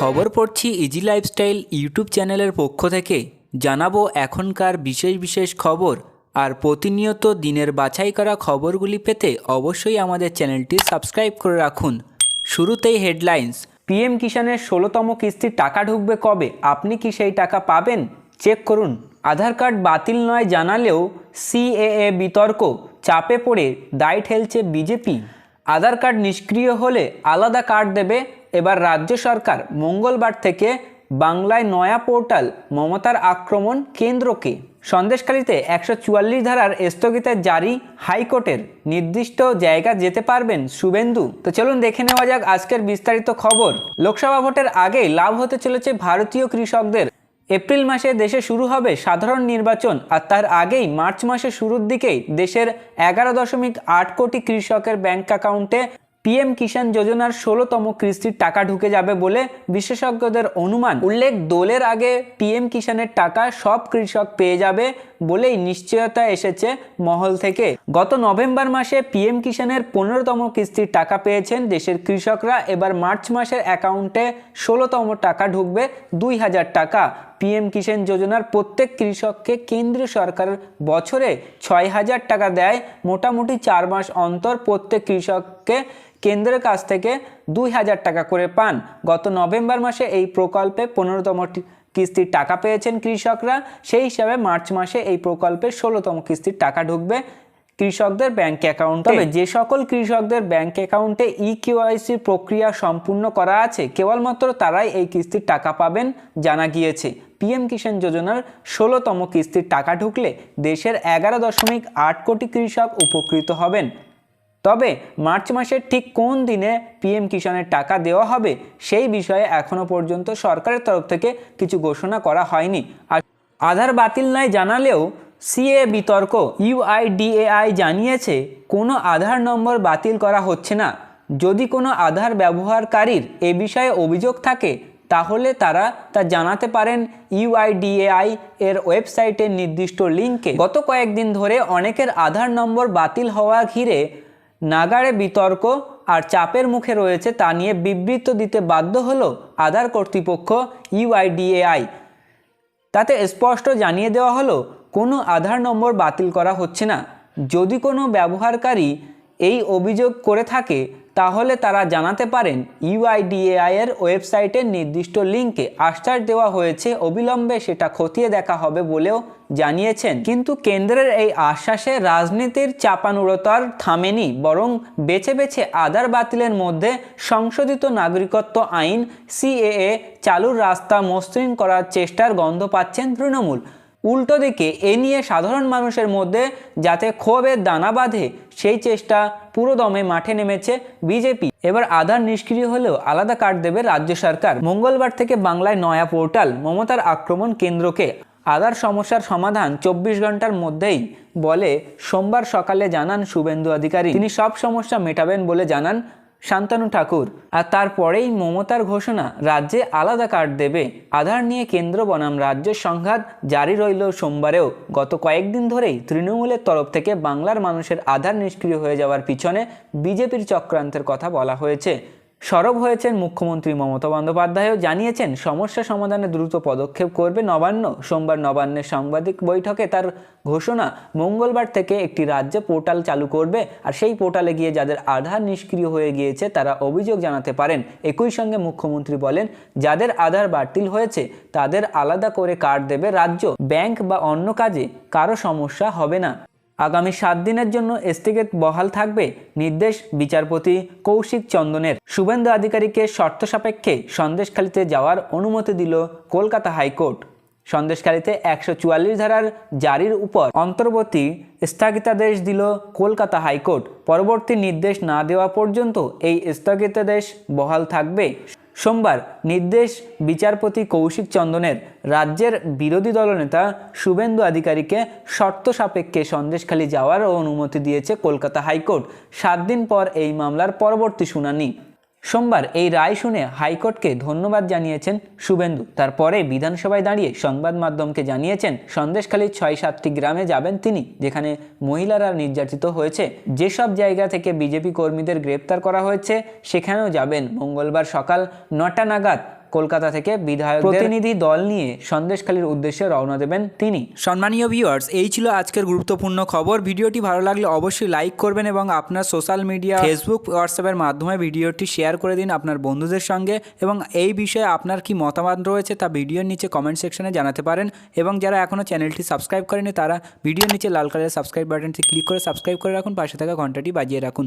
খবর পড়ছি easy lifestyle YouTube চ্যানেলের পক্ষ থেকে। জানাব এখনকার বিশেষ বিশেষ খবর আর প্রতিনিয়ত দিনের বাছাই করা খবরগুলি পেতে অবশ্যই আমাদের চ্যানেলটি সাবস্ক্রাইব করে রাখুন। শুরুতেই হেডলাইন্স পিএম কিষাণের ষোলোতম কিস্তির টাকা ঢুকবে কবে? আপনি কি সেই টাকা পাবেন? চেক করুন। আধার কার্ড বাতিল নয় জানালেও সিএএ বিতর্ক, চাপে পড়ে, দায় ঠেলছে বিজেপি আধার কার্ড নিষ্ক্রিয় হলে আলাদা কার্ড দেবে এবার রাজ্য সরকার মঙ্গলবার থেকে বাংলায় নয়া পোর্টাল মমতার আক্রমণ কেন্দ্রকে সন্দেশখালীতে একশো চুয়াল্লিশ ধারার স্থগিতের জারি হাইকোর্টের নির্দিষ্ট জায়গা যেতে পারবেন শুভেন্দু। তো চলুন দেখে নেওয়া যাক আজকের বিস্তারিত খবর। লোকসভা ভোটের আগেই লাভ হতে চলেছে ভারতীয় কৃষকদের। এপ্রিল মাসে দেশে শুরু হবে সাধারণ নির্বাচন আর তার আগেই মার্চ মাসের শুরুর দিকেই দেশের এগারো দশমিক আট কোটি কৃষকের ব্যাংক অ্যাকাউন্টে পিএম কিষাণ যোজনার ষোলোতম কিস্তির টাকা ঢুকে যাবে বলে বিশেষজ্ঞদের অনুমান। উল্লেখ, দোলের আগে পিএম কিষাণের টাকা সব কৃষক পেয়ে যাবে বলেই নিশ্চয়তা এসেছে মহল থেকে। গত নভেম্বর মাসে পিএম কিষাণের পনেরোতম কিস্তির টাকা পেয়েছেন দেশের কৃষকরা। এবার মার্চ মাসের অ্যাকাউন্টে ষোলোতম টাকা ঢুকবে দুই হাজার টাকা। পিএম কিষাণ যোজনার প্রত্যেক কৃষককে কেন্দ্র সরকার বছরে ছয় হাজার টাকা দেয়। মোটামুটি চার মাস অন্তর প্রত্যেক কৃষককে কেন্দ্রের কাছ থেকে দুই হাজার টাকা করে পান। গত নভেম্বর মাসে এই প্রকল্পে পনেরোতম কিস্তির টাকা পেয়েছেন কৃষকরা। সেই হিসাবে মার্চ মাসে এই প্রকল্পে ষোলোতম কিস্তির টাকা ঢুকবে কৃষকদের ব্যাংক অ্যাকাউন্ট। তবে যে সকল কৃষকদের ব্যাংক অ্যাকাউন্টে ই কেওয়াইসি প্রক্রিয়া সম্পূর্ণ করা আছে কেবলমাত্র তারাই এই কিস্তির টাকা পাবেন জানা গিয়েছে। পিএম কিষাণ যোজনার ষোলোতম কিস্তির টাকা ঢুকলে দেশের এগারো দশমিক আট কোটি কৃষক উপকৃত হবেন। তবে মার্চ মাসের ঠিক কোন দিনে পিএম কিষাণের টাকা দেওয়া হবে সেই বিষয়ে এখনও পর্যন্ত সরকারের তরফ থেকে কিছু ঘোষণা করা হয়নি। আর আধার বাতিল নয় জানালেও সিএ বিতর্ক ইউআইডিএআই জানিয়েছে, কোনো আধার নম্বর বাতিল করা হচ্ছে না। যদি কোনো আধার ব্যবহারকারীর এ বিষয়ে অভিযোগ থাকে তাহলে তারা তা জানাতে পারেন ইউআইডিএআই এর ওয়েবসাইটের নির্দিষ্ট লিঙ্কে গত কয়েকদিন ধরে অনেকের আধার নম্বর বাতিল হওয়া ঘিরে নাগাড়ে বিতর্ক আর চাপের মুখে রয়েছে তা নিয়ে বিবৃত দিতে বাধ্য হলো আধার কর্তৃপক্ষ ইউআইডিএআই। তাতে স্পষ্ট জানিয়ে দেওয়া হলো, কোনো আধার নম্বর বাতিল করা হচ্ছে না। যদি কোনো ব্যবহারকারী এই অভিযোগ করে থাকে তাহলে তারা জানাতে পারেন ইউআইডিএআই এর ওয়েবসাইটের নির্দিষ্ট লিঙ্কে আশ্বাস দেওয়া হয়েছে, অবিলম্বে সেটা খতিয়ে দেখা হবে বলেও জানিয়েছেন। কিন্তু কেন্দ্রের এই আশ্বাসে রাজনীতির চাপানুরতার থামেনি, বরং বেছে বেছে আধার বাতিলের মধ্যে সংশোধিত নাগরিকত্ব আইন সিএএ চালুর রাস্তা মসৃণ করার চেষ্টার গন্ধ পাচ্ছেন তৃণমূল। উল্টো দিকে এ নিয়ে সাধারণ মানুষের মধ্যে যাতে ক্ষোভের দানা বাঁধে, সেই চেষ্টা পুরোদমে মাঠে নেমেছে বিজেপি। এবার আধার নিষ্ক্রিয় হলেও আলাদা কার্ড দেবে রাজ্য সরকার। মঙ্গলবার থেকে বাংলায় নয়া পোর্টাল মমতার আক্রমণ কেন্দ্রকে। আধার সমস্যার সমাধান চব্বিশ ঘণ্টার মধ্যেই বলে, সোমবার সকালে জানান শুভেন্দু অধিকারী। তিনি সব সমস্যা মেটাবেন বলে জানান শান্তানু ঠাকুর আর তারপরেই মমতার ঘোষণা, রাজ্যে আলাদা কার্ড দেবে। আধার নিয়ে কেন্দ্র বনাম রাজ্যের সংঘাত জারি রইল সোমবারেও। গত কয়েকদিন ধরেই তৃণমূলের তরফ থেকে বাংলার মানুষের আধার নিষ্ক্রিয় হয়ে যাওয়ার পিছনে বিজেপির চক্রান্তের কথা বলা হয়েছে। সরব হয়েছেন মুখ্যমন্ত্রী মমতা বন্দ্যোপাধ্যায়ও জানিয়েছেন, সমস্যা সমাধানে দ্রুত পদক্ষেপ করবে নবান্ন। সোমবার নবান্নের সাংবাদিক বৈঠকে তার ঘোষণা, মঙ্গলবার থেকে একটি রাজ্য পোর্টাল চালু করবে আর সেই পোর্টালে গিয়ে যাদের আধার নিষ্ক্রিয় হয়ে গিয়েছে তারা অভিযোগ জানাতে পারেন। একই সঙ্গে মুখ্যমন্ত্রী বলেন, যাদের আধার বাতিল হয়েছে তাদের আলাদা করে কার্ড দেবে রাজ্য। ব্যাংক বা অন্য কাজে কারও সমস্যা হবে না। আগামী সাত দিনের জন্য স্থগিত বহাল থাকবে নির্দেশ বিচারপতি কৌশিক চন্দনের। শুভেন্দু আধিকারিককে শর্ত সাপেক্ষে সন্দেশখালিতে যাওয়ার অনুমতি দিল কলকাতা হাইকোর্ট। সন্দেশখালিতে একশো চুয়াল্লিশ ধারার জারির উপর অন্তর্বর্তী স্থগিতাদেশ দিল কলকাতা হাইকোর্ট। পরবর্তী নির্দেশ না দেওয়া পর্যন্ত এই স্থগিতাদেশ বহাল থাকবে। সোমবার নির্দেশ বিচারপতি কৌশিক চন্দনের রাজ্যের বিরোধী দলনেতা শুভেন্দু আধিকারীকে শর্ত সাপেক্ষে সন্দেশখালী যাওয়ার অনুমতি দিয়েছে কলকাতা হাইকোর্ট। সাত দিন পর এই মামলার পরবর্তী শুনানি। সোমবার এই রায় শুনে হাইকোর্টকে ধন্যবাদ জানিয়েছেন শুভেন্দু। তারপরে বিধানসভায় দাঁড়িয়ে সংবাদ মাধ্যমকে জানিয়েছেন, সন্দেশখালীর ছয় সাতটি গ্রামে যাবেন তিনি, যেখানে মহিলারা নির্যাতিত হয়েছে। যেসব জায়গা থেকে বিজেপি কর্মীদের গ্রেপ্তার করা হয়েছে, সেখানেও যাবেন। মঙ্গলবার সকাল নটা নাগাদ কলকাতা থেকে বিধায়ক প্রতিনিধি দল নিয়ে সন্দেশখালীর উদ্দেশ্যে রওনা দেবেন তিনি। সম্মানীয় ভিউয়ার্স এই ছিল আজকের গুরুত্বপূর্ণ খবর। ভিডিওটি ভালো লাগলে অবশ্যই লাইক করবেন এবং আপনার সোশ্যাল মিডিয়া ফেসবুক হোয়াটসঅ্যাপের মাধ্যমে ভিডিওটি শেয়ার করে দিন আপনার বন্ধুদের সঙ্গে এবং এই বিষয়ে আপনার কি মতামত রয়েছে তা ভিডিওর নিচে কমেন্ট সেকশনে জানাতে পারেন এবং যারা এখনও চ্যানেলটি সাবস্ক্রাইব করেনি তারা ভিডিওর নিচে লাল কালারের সাবস্ক্রাইব বাটনটি ক্লিক করে সাবস্ক্রাইব করে রাখুন পাশে থাকা ঘন্টাটি বাজিয়ে রাখুন।